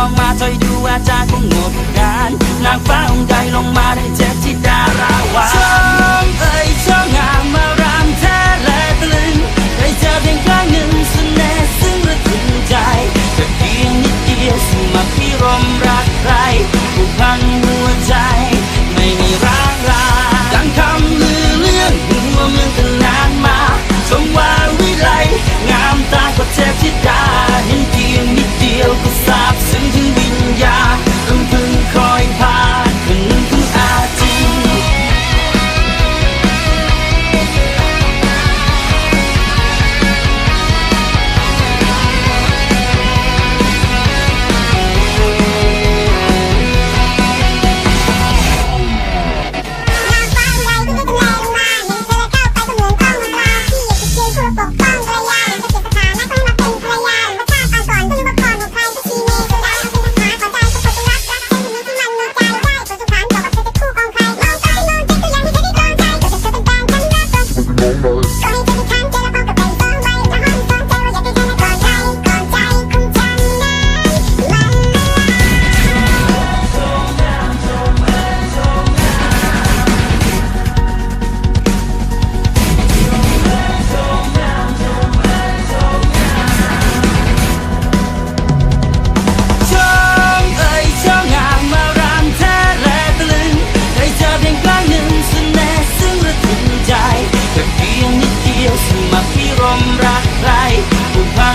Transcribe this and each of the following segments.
มองมาเธออยู่อาจารย์คงงง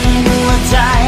งหัวใจ